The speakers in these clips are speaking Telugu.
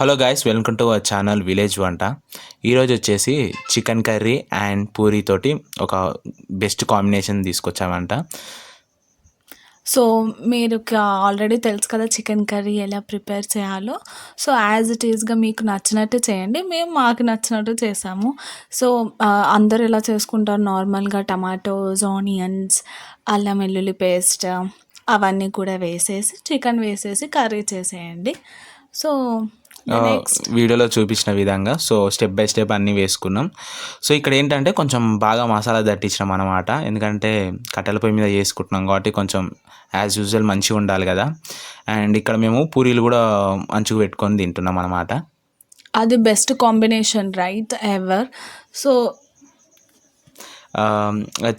Hello guys welcome to our channel village వంట ఈరోజు వచ్చేసి చికెన్ కర్రీ అండ్ పూరీ తోటి ఒక బెస్ట్ కాంబినేషన్ తీసుకొచ్చామంట. సో మీరు ఆల్రెడీ తెలుసు కదా చికెన్ కర్రీ ఎలా ప్రిపేర్ చేయాలో. సో యాజ్ ఇట్ ఈస్గా మీకు నచ్చినట్టు చేయండి మేము మాకు నచ్చినట్టు చేసాము. సో అందరు ఎలా చేసుకుంటారు? నార్మల్గా టమాటోస్ ఆనియన్స్ అల్లం వెల్లుల్లి పేస్ట్ అవన్నీ కూడా వేసేసి చికెన్ వేసేసి కర్రీ చేసేయండి. సో వీడియోలో చూపించిన విధంగా. సో స్టెప్ బై స్టెప్ అన్నీ వేసుకున్నాం. సో ఇక్కడ ఏంటంటే కొంచెం బాగా మసాలా దట్టించినాం అనమాట ఎందుకంటే కట్టెల పొయ్యి మీద చేసుకుంటున్నాం కాబట్టి కొంచెం యాజ్ యూజువల్ మంచిగా ఉండాలి కదా. అండ్ ఇక్కడ మేము పూరీలు కూడా మంచిగా పెట్టుకొని తింటున్నాం అనమాట అది best combination right ever so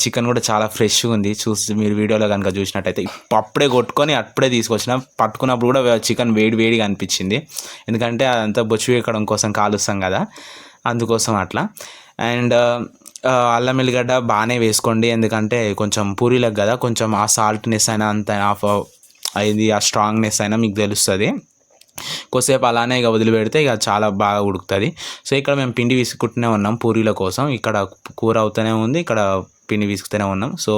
chicken కూడా చాలా ఫ్రెష్గా ఉంది. చూసి మీరు వీడియోలో కనుక చూసినట్టయితే అప్పుడే కొట్టుకొని అప్పుడే తీసుకొచ్చిన పట్టుకున్నప్పుడు కూడా చికెన్ వేడి వేడిగా అనిపించింది. ఎందుకంటే అదంతా బొచ్చు ఎక్కడం కోసం కాలుస్తాం కదా. అందుకోసం అట్లా. అండ్ అల్లం ఎల్లిగడ్డ బాగానే వేసుకోండి. ఎందుకంటే కొంచెం పూరీలకు కదా కొంచెం ఆ సాల్ట్నెస్ అయినా అంత ఆఫ్ ఇది ఆ స్ట్రాంగ్నెస్ అయినా మీకు తెలుస్తుంది. కొద్దిసేపు అలానే ఇక వదిలిపెడితే ఇక చాలా బాగా ఉడుకుతుంది. సో ఇక్కడ మేము పిండి విసుకుంటూనే ఉన్నాం పూరీల కోసం. ఇక్కడ కూర అవుతూనే ఉంది ఇక్కడ పిండి విసుకుతూనే ఉన్నాం. సో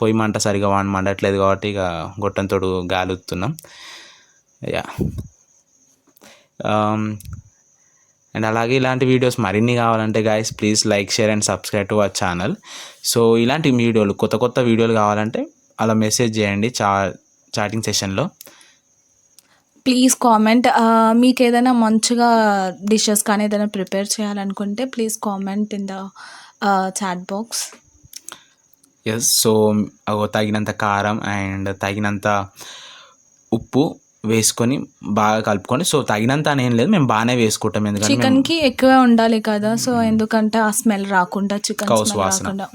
పొయ్యి మంట సరిగా వాడి మండట్లేదు కాబట్టి ఇక గొట్టంతో గాలుతున్నాం. యా. అండ్ అలాగే ఇలాంటి వీడియోస్ మరిన్ని కావాలంటే guys please like share and subscribe to our channel so ఇలాంటి వీడియోలు కొత్త కొత్త వీడియోలు కావాలంటే అలా మెసేజ్ చేయండి చా చాటింగ్ సెషన్లో ప్లీజ్ కామెంట్ మీకు ఏదైనా మంచిగా డిషెస్ కానీ ఏదైనా ప్రిపేర్ చేయాలనుకుంటే please comment in the chat box yes so అగో తగినంత కారం అండ్ తగినంత ఉప్పు వేసుకొని బాగా కలుపుకొని సో తగినంత అని ఏం లేదు మేము బాగానే వేసుకుంటాం ఎందుకంటే మేము- చికెన్కి ఎక్కువ ఉండాలి కదా సో ఎందుకంటే ఆ స్మెల్ రాకుండా చికెన్ కౌసు వాసన.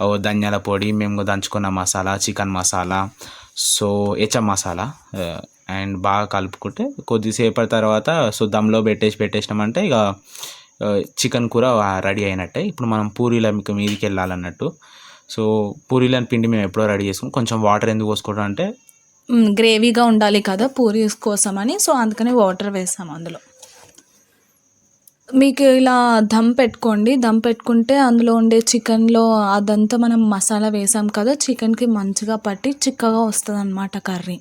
ఓ ధనియాల పొడి మేము దంచుకున్న masala chicken masala so HM masala and బాగా కలుపుకుంటే కొద్దిసేపటి తర్వాత సో దమ్లో పెట్టేసి పెట్టేసినామంటే ఇక చికెన్ కూర రెడీ అయినట్టే. ఇప్పుడు మనం పూరీల మీకు మీదికి వెళ్ళాలన్నట్టు. సో పూరీలని పిండి మేము ఎప్పుడో రెడీ చేసుకుని కొంచెం వాటర్ ఎందుకు పోసుకోవడం అంటే గ్రేవీగా ఉండాలి కదా పూరీస్ కోసం అని సో అందుకని వాటర్ వేసాం అందులో. మీకు ఇలా దమ్ పెట్టుకోండి. దమ్ పెట్టుకుంటే అందులో ఉండే చికెన్లో అదంతా మనం మసాలా వేసాం కదా చికెన్కి మంచిగా పట్టి చిక్కగా వస్తుంది అన్నమాట కర్రీ.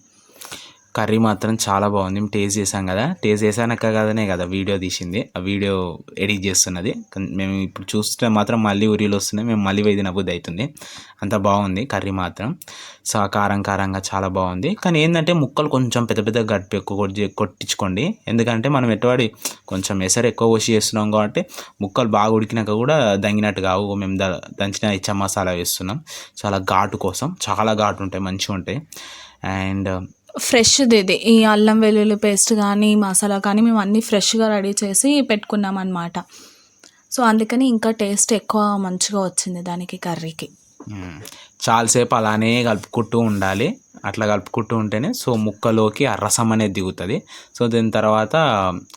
కర్రీ మాత్రం చాలా బాగుంది. మేము టేస్ట్ చేసాం కదా. టేస్ట్ చేశానక్క కదనే కదా వీడియో తీసింది. ఆ వీడియో ఎడిట్ చేస్తున్నది. మేము ఇప్పుడు చూస్తే మాత్రం మళ్ళీ ఉరిలు వస్తున్నాయి. మేము మళ్ళీ వేది నవ్వుద్ది అవుతుంది. అంత బాగుంది కర్రీ మాత్రం. సో కారం కారంగా చాలా బాగుంది. కానీ ఏంటంటే ముక్కలు కొంచెం పెద్ద పెద్ద గడిపి ఎక్కువ కొట్టి- కొట్టించుకోండి. ఎందుకంటే మనం ఎటువంటి కొంచెం ఎసరు ఎక్కువ పోసి చేస్తున్నాం కాబట్టి ముక్కలు బాగా ఉడికినాక కూడా దంగినట్టు కావు. మేము ద దంచిన ఇచ్చా మసాలా వేస్తున్నాం. చాలా ఘాటు కోసం. చాలా ఘాటు ఉంటాయి. మంచిగా ఉంటాయి. అండ్ ఫ్రెష్ది ఇది. ఈ అల్లం వెల్లుల్లి పేస్ట్ కానీ మసాలా కానీ మేము అన్నీ ఫ్రెష్గా రెడీ చేసి పెట్టుకున్నాం అనమాట సో అందుకని ఇంకా టేస్ట్ ఎక్కువ మంచిగా వచ్చింది దానికి కర్రీకి. చాలాసేపు అలానే కలుపుకుంటూ ఉండాలి. అట్లా కలుపుకుంటూ ఉంటేనే సో ముక్కలోకి ఆ రసం అనేది దిగుతుంది. సో దీని తర్వాత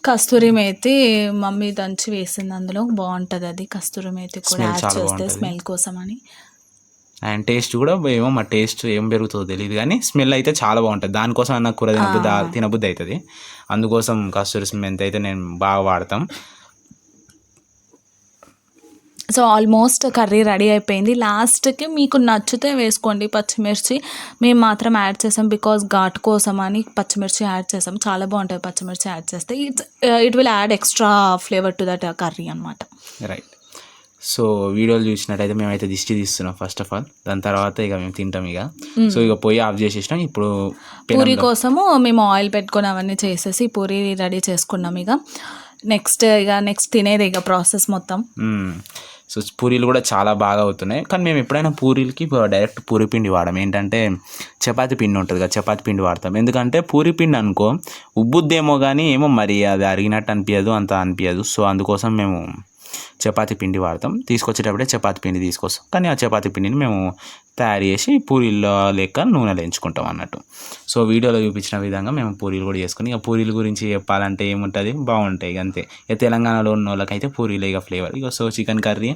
కస్తూరి మేతి మమ్మీ దంచి వేసింది అందులో. బాగుంటుంది అది. కస్తూరి మేతి కూడా యాడ్ చేస్తే. స్మెల్ కోసం అని అండ్ టేస్ట్ కూడా ఏమో మా టేస్ట్ ఏం పెరుగుతుందో తెలియదు కానీ స్మెల్ అయితే చాలా బాగుంటుంది. దానికోసం అన్న కూర తినబుద్ధి. తినబుద్ధి అవుతుంది. అందుకోసం కస్తూరి మెంతి అయితే నేను బాగా వాడతాం. సో ఆల్మోస్ట్ కర్రీ రెడీ అయిపోయింది. లాస్ట్కి మీకు నచ్చితే వేసుకోండి పచ్చిమిర్చి. మేము మాత్రం యాడ్ చేసాం బికాస్ ఘాట్ కోసం అని పచ్చిమిర్చి యాడ్ చేసాం. చాలా బాగుంటుంది పచ్చిమిర్చి యాడ్ చేస్తే. It's it will add extra flavour to that curry అనమాట రైట్ సో వీడియోలు చూసినట్టయితే మేమైతే దిష్టి తీస్తున్నాం ఫస్ట్ ఆఫ్ ఆల్ దాని తర్వాత ఇక మేము తింటాం ఇక. సో ఇక పొయ్యి ఆఫ్ చేసేసినాం ఇప్పుడు పూరి కోసము మేము ఆయిల్ పెట్టుకొని అవన్నీ చేసేసి పూరి రెడీ చేసుకున్నాం ఇక. నెక్స్ట్ ఇక నెక్స్ట్ తినేది ఇక ప్రాసెస్ మొత్తం. సో పూరీలు కూడా చాలా బాగా అవుతున్నాయి. కానీ మేము ఎప్పుడైనా పూరీలకి డైరెక్ట్ పూరి పిండి వాడము. ఏంటంటే చపాతి పిండి ఉంటుంది కదా చపాతి పిండి వాడతాం. ఎందుకంటే పూరి పిండి అనుకో ఉబ్బుద్దేమో కానీ ఏమో మరి అది అరిగినట్టు అనిపించదు అంత అనిపించదు సో అందుకోసం మేము చపాతి పిండి వాడతాం. తీసుకొచ్చేటప్పుడే చపాతి పిండి తీసుకొస్తాం. కానీ ఆ చపాతి పిండిని మేము తయారు చేసి పూరీల్లో లెక్క నూనెలో ఎంచుకుంటాం అన్నట్టు. సో వీడియోలో చూపించిన విధంగా మేము పూరీలు కూడా చేసుకుని ఇక పూరీల గురించి చెప్పాలంటే ఏముంటుంది? బాగుంటాయి అంతే. ఇక తెలంగాణలో ఉన్న వాళ్ళకైతే పూరీలు ఇక ఫ్లేవర్ ఇక సో చికెన్ కర్రీ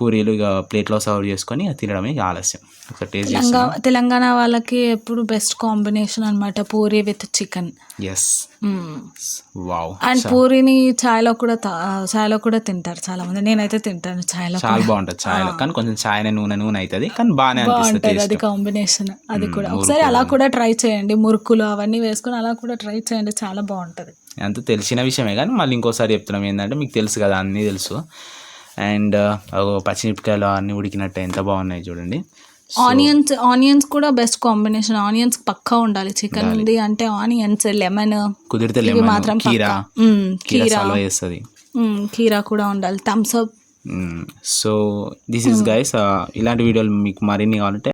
పూరీలు ఇక ప్లేట్లో సర్వ్ చేసుకొని తినడమే ఆలస్యం. ఒకసారి టేస్ట్ తెలంగాణ చేస్తాం తెలంగాణ వాళ్ళకి ఎప్పుడు బెస్ట్ కాంబినేషన్ అనమాట puri with chicken yes wow and పూరిని చాయ్లో కూడా చాయ్లో కూడా తింటారు. చాలా మంది. నేనైతే తింటాను చాయ్లో చాలా బాగుంటుంది చాయ్లో కానీ కొంచెం చాయ్ నూనె నూనె అవుతుంది కానీ బాగానే అనిపిస్తుంది బాగుంటుంది అది కాంబినేషన్ అది కూడా. ఒకసారి అలా కూడా ట్రై చేయండి. మురుకులు అవన్నీ వేసుకొని అలా కూడా ట్రై చేయండి. చాలా బాగుంటుంది. అంత తెలిసిన విషయమే కానీ మళ్ళీ ఇంకోసారి చెప్తున్నాం ఏంటంటే మీకు తెలుసు కదా అన్నీ తెలుసు. అండ్ పచ్చిమిరపకాయలు అన్నీ ఉడికినట్టు ఎంత బాగున్నాయి చూడండి. ఆనియన్స్ ఆనియన్స్ కూడా బెస్ట్ కాంబినేషన్ ఆనియన్స్ పక్కా ఉండాలి. చికెన్ ఉంది అంటే ఆనియన్స్ లెమన్ కుదిరితే లెమన్ మాత్రం కీరా. కీరా చేస్తుంది. మ్మ్, కీరా కూడా ఉండాలి. Thumbs up so this is guys ఇలాంటి వీడియోలు మీకు మరిన్ని కావాలంటే